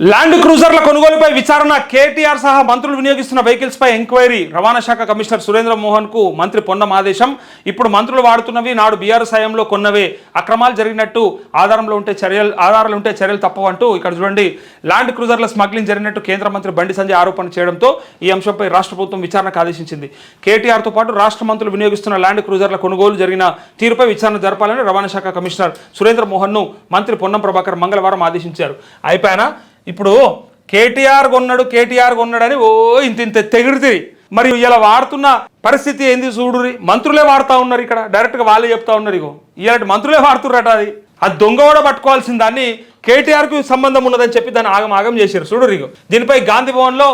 Land క్రూజర్ల కొనుగోలుపై విచారణ. కేటీఆర్ సహా మంత్రులు వినియోగిస్తున్న వెహికల్స్ పై ఎంక్వైరీ రవాణా శాఖ కమిషనర్ సురేంద్ర మోహన్కు మంత్రి పొన్నం ఆదేశం. ఇప్పుడు మంత్రులు వాడుతున్నవి నాడు బీఆర్ సాయంలో కొన్నవే. అక్రమాలు జరిగినట్టు ఆధారంలో ఉంటే చర్యలు ఆధారాలు ఉంటే చర్యలు తప్పవంటూ ఇక్కడ చూడండి. ల్యాండ్ క్రూజర్ల స్మగ్లింగ్ జరిగినట్టు కేంద్ర మంత్రి బండి సంజయ్ ఆరోపణ చేయడంతో ఈ అంశంపై రాష్ట్ర ప్రభుత్వం విచారణకు ఆదేశించింది. కేటీఆర్తో పాటు రాష్ట్ర మంత్రులు వినియోగిస్తున్న ల్యాండ్ క్రూజర్ల కొనుగోలు జరిగిన తీరుపై విచారణ జరపాలని రవాణా శాఖ కమిషనర్ సురేంద్ర మోహన్ను మంత్రి పొన్నం ప్రభాకర్ మంగళవారం ఆదేశించారు. అయిపోయినా? ఇప్పుడు కేటీఆర్ కొన్నాడు కేటీఆర్ కొన్నాడని ఓ ఇంత ఇంత తెగిడితే మరి ఇలా వాడుతున్న పరిస్థితి ఏంది చూడురి మంత్రులే వాడుతూ ఉన్నారు ఇక్కడ. డైరెక్ట్గా వాళ్ళే చెప్తా ఉన్నారు ఇగో. ఇలాంటి మంత్రులే వాడుతున్నారట అది. ఆ దొంగ కూడా పట్టుకోవాల్సిన దాన్ని కేటీఆర్కు సంబంధం ఉన్నదని చెప్పి దాన్ని ఆగమాగం చేశారు చూడురు ఇగో. దీనిపై గాంధీ భవన్లో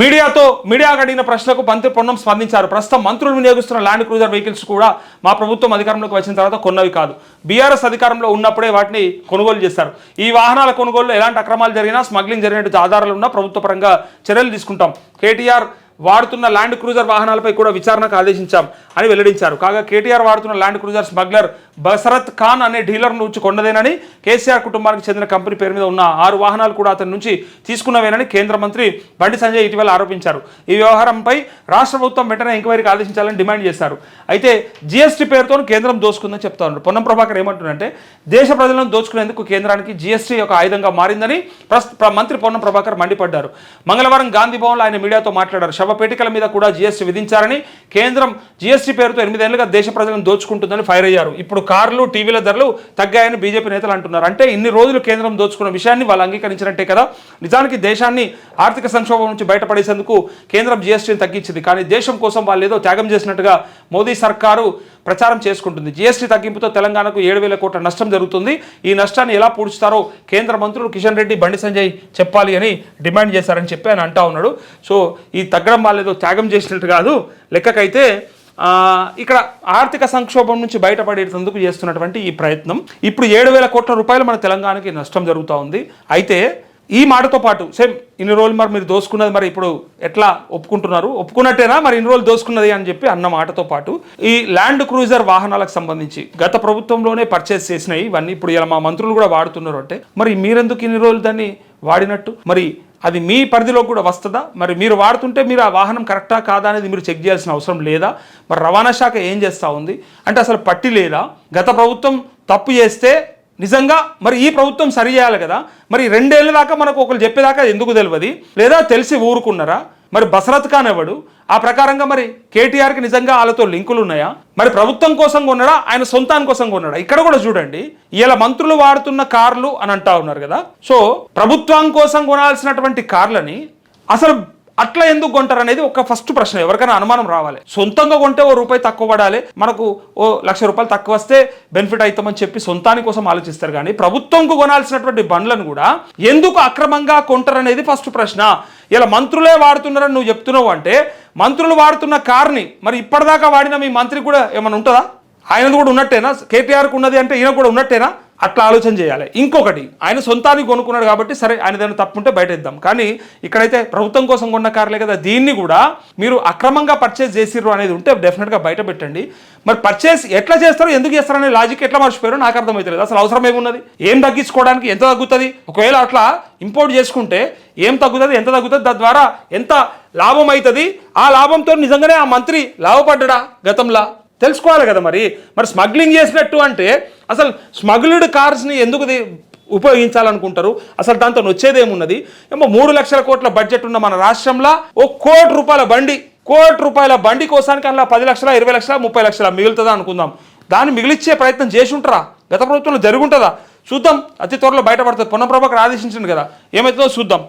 మీడియాతో మీడియా అడిగిన ప్రశ్నకు మంత్రి పొన్నం స్పందించారు. ప్రస్తుతం మంత్రులు వినియోగిస్తున్న ల్యాండ్ క్రూజర్ వెహికల్స్ కూడా మా ప్రభుత్వం అధికారంలోకి వచ్చిన తర్వాత కొన్నవి కాదు. బీఆర్ఎస్ అధికారంలో ఉన్నప్పుడే వాటిని కొనుగోలు చేస్తారు ఈ వాహనాల కొనుగోలులో ఎలాంటి అక్రమాలు జరిగినా స్మగ్లింగ్ జరిగినట్టు ఆధారాలు ఉన్నా ప్రభుత్వ పరంగా చర్యలు తీసుకుంటాం. కేటీఆర్ వాడుతున్న ల్యాండ్ క్రూజర్ వాహనాలపై కూడా విచారణకు ఆదేశించాం అని వెల్లడించారు. కాగా కేటీఆర్ వాడుతున్న Land Cruiser smuggler Basarat Khan అనే డీలర్ నుంచి కొన్నదేనని కేసీఆర్ కుటుంబానికి చెందిన కంపెనీ పేరు మీద ఉన్న ఆరు వాహనాలు కూడా అతని నుంచి తీసుకున్నవేనని కేంద్ర మంత్రి బండి సంజయ్ ఇటీవల ఆరోపించారు. ఈ వ్యవహారంపై రాష్ట్ర ప్రభుత్వం వెంటనే ఎంక్వైరీకి ఆదేశించాలని డిమాండ్ చేశారు. అయితే జీఎస్టీ పేరుతో కేంద్రం దోసుకుందని చెప్తా ఉన్నారు. పొన్నం ప్రభాకర్ ఏమంటున్నారంటే దేశ ప్రజలను దోచుకునేందుకు కేంద్రానికి జీఎస్టీ ఒక ఆయుధంగా మారిందని ప్రస్తు మంత్రి పొన్నం ప్రభాకర్ మండిపడ్డారు. మంగళవారం గాంధీ భవన్లో ఆయన మీడియాతో మాట్లాడారు. శవపేటికల మీద కూడా జీఎస్టీ విధించారని కేంద్రం జీఎస్టీ పేరుతో ఎనిమిదేళ్ళుగా దేశ ప్రజలను దోచుకుంటుందని ఫైర్ అయ్యారు. ఇప్పుడు కార్లు టీవీల ధరలు తగ్గాయని బీజేపీ నేతలు అంటున్నారు. అంటే ఇన్ని రోజులు కేంద్రం దోచుకున్న విషయాన్ని వాళ్ళు అంగీకరించినట్టే కదా? నిజానికి దేశాన్ని ఆర్థిక సంక్షోభం నుంచి బయటపడేసేందుకు కేంద్రం జీఎస్టీని తగ్గించింది. కానీ దేశం కోసం వాళ్ళు ఏదో త్యాగం చేసినట్టుగా మోదీ సర్కారు ప్రచారం చేసుకుంటుంది. జీఎస్టీ తగ్గింపుతో తెలంగాణకు ఏడు వేల కోట్ల నష్టం జరుగుతుంది. ఈ నష్టాన్ని ఎలా పూడ్చుతారో కేంద్ర మంత్రులు కిషన్ రెడ్డి బండి సంజయ్ చెప్పాలి అని డిమాండ్ చేశారని చెప్పి ఆయన అంటా ఉన్నాడు. సో ఈ తగ్గడం వాళ్ళు ఏదో త్యాగం చేసినట్టు కాదు. లెక్కకైతే ఇక్కడ ఆర్థిక సంక్షోభం నుంచి బయటపడేటందుకు చేస్తున్నటువంటి ఈ ప్రయత్నం. ఇప్పుడు ఏడు వేల కోట్ల రూపాయలు మన తెలంగాణకి నష్టం జరుగుతూ ఉంది. అయితే ఈ మాటతో పాటు సేమ్ ఇన్ని రోజులు మరి మీరు దోసుకున్నది మరి ఇప్పుడు ఎట్లా ఒప్పుకుంటున్నారు? ఒప్పుకున్నట్టేనా? మరి ఇన్ని రోజులు దోసుకున్నది అని చెప్పి అన్న మాటతో పాటు ఈ ల్యాండ్ క్రూజర్ వాహనాలకు సంబంధించి గత ప్రభుత్వంలోనే పర్చేస్ చేసినాయి ఇవన్నీ ఇప్పుడు ఇలా మా మంత్రులు కూడా వాడుతున్నారు అంటే మరి మీరెందుకు ఇన్ని రోజులు దాన్ని వాడినట్టు? మరి అది మీ పరిధిలో కూడా వస్తుందా? మరి మీరు వాడుతుంటే మీరు ఆ వాహనం కరెక్టా కాదా అనేది మీరు చెక్ చేయాల్సిన అవసరం లేదా? మరి రవాణా శాఖ ఏం చేస్తూ ఉంది? అంటే అసలు పట్టి లేదా? గత ప్రభుత్వం తప్పు చేస్తే నిజంగా మరి ఈ ప్రభుత్వం సరి చేయాలి కదా? మరి రెండేళ్ళ దాకా మనకు ఒకరు చెప్పేదాకా ఎందుకు తెలియదు? లేదా తెలిసి ఊరుకున్నారా? మరి బసరత్ ఖాన్ ఎవడు? ఆ ప్రకారంగా మరి కేటీఆర్కి నిజంగా వాళ్ళతో లింకులు ఉన్నాయా? మరి ప్రభుత్వం కోసం కొన్నాడా? ఆయన సొంతాని కోసం కొన్నాడా? ఇక్కడ కూడా చూడండి. ఇలా మంత్రులు వాడుతున్న కార్లు అని అంటా ఉన్నారు కదా. సో ప్రభుత్వం కోసం కొనాల్సినటువంటి కార్లని అసలు అట్లా ఎందుకు కొంటారు అనేది ఒక ఫస్ట్ ప్రశ్న. ఎవరికైనా అనుమానం రావాలి. సొంతంగా కొంటే ఓ రూపాయి తక్కువ పడాలి. మనకు ఓ లక్ష రూపాయలు తక్కువ వస్తే బెనిఫిట్ అవుతామని చెప్పి సొంతాని కోసం ఆలోచిస్తారు. కానీ ప్రభుత్వంకు కొనాల్సినటువంటి బండ్లను కూడా ఎందుకు అక్రమంగా కొంటారు అనేది ఫస్ట్ ప్రశ్న. ఇలా మంత్రులే వాడుతున్నారని నువ్వు చెప్తున్నావు అంటే మంత్రులు వాడుతున్న కార్ని మరి ఇప్పటిదాకా వాడిన మీ మంత్రి కూడా ఏమైనా ఉంటుందా? ఆయనది కూడా ఉన్నట్టేనా? కేటీఆర్కి ఉన్నది అంటే ఈయన కూడా ఉన్నట్టేనా? అట్లా ఆలోచన చేయాలి. ఇంకొకటి ఆయన సొంతానికి కొనుక్కున్నాడు కాబట్టి సరే ఆయన ఏదైనా తప్పుంటే బయట ఇద్దాం కానీ ఇక్కడైతే ప్రభుత్వం కోసం కొన్న కార్లే కదా దీన్ని కూడా మీరు అక్రమంగా పర్చేస్ చేసిర్రు అనేది ఉంటే డెఫినెట్గా బయట పెట్టండి. మరి పర్చేస్ ఎట్లా చేస్తారో ఎందుకు చేస్తారనే లాజిక్ ఎట్లా మర్చిపోయారో నాకు అర్థమవుతలేదు అసలు అవసరం ఏమున్నది? ఏం తగ్గించుకోవడానికి ఎంత తగ్గుతుంది? ఒకవేళ అట్లా ఇంపోర్ట్ చేసుకుంటే ఏం తగ్గుతుంది ఎంత తగ్గుతుంది? తద్వారా ఎంత లాభం అవుతుంది ఆ లాభంతో నిజంగానే ఆ మంత్రి లాభపడ్డా గతంలో? తెలుసుకోవాలి కదా మరి. మరి స్మగ్లింగ్ చేసినట్టు అంటే అసలు స్మగ్లిడ్ కార్స్ని ఎందుకు ఉపయోగించాలనుకుంటారు? అసలు దాంతో వచ్చేదేమున్నది ఏమో మూడు లక్షల కోట్ల బడ్జెట్ ఉన్న మన రాష్ట్రంలో ఓ కోటి రూపాయల బండి కోటి రూపాయల బండి కోసానికి అలా పది లక్షల ఇరవై లక్షల ముప్పై లక్షల మిగులుతుందా అనుకుందాం. దాన్ని మిగిలిచ్చే ప్రయత్నం చేసి ఉంటారా గత ప్రభుత్వంలో జరుగుంటుందా? చూద్దాం. అతి త్వరలో బయటపడుతుంది. పొన్న ఆదేశించింది కదా. ఏమవుతుందో చూద్దాం.